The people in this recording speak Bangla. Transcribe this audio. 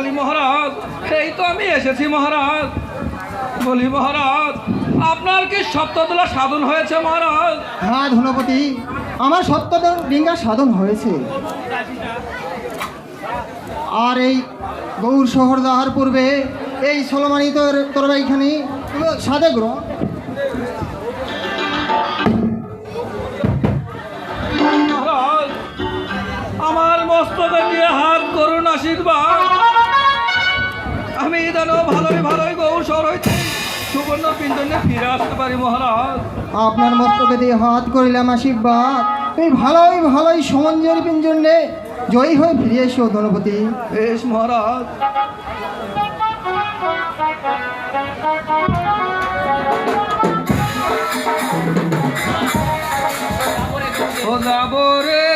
বলি মহারাজ এই তো আমি এসেছি মহারাজ। বলি মহারাজ আপনার কি সপ্ততলা সাধন হয়েছে মহারাজ? হ্যাঁ ধনপতি আমার সত্য ডিঙ্গা সাধন হয়েছে। আর এই গৌর শহর যাওয়ার পূর্বে এই সলমানি তোর তোর এইখানে সাদে গ্রহ মহারাজ আমার মস্তকে দিয়ে হাত করুন আশীর্বাদ। ভালোই ভালোই গৌর হইতে সুবর্ণ পিঞ্জনে ফিরে আসতে পারি মহারাজ। আপনার মস্তকে দিয়ে হাত করিলাম আশীর্বাদ। তুমি ভালোই ভালোই সমঞ্জের পিঞ্জন্যে জয়ী হয়ে ফিরে এসো ধনপতি বেশ মহারাজ। ও যাব রে।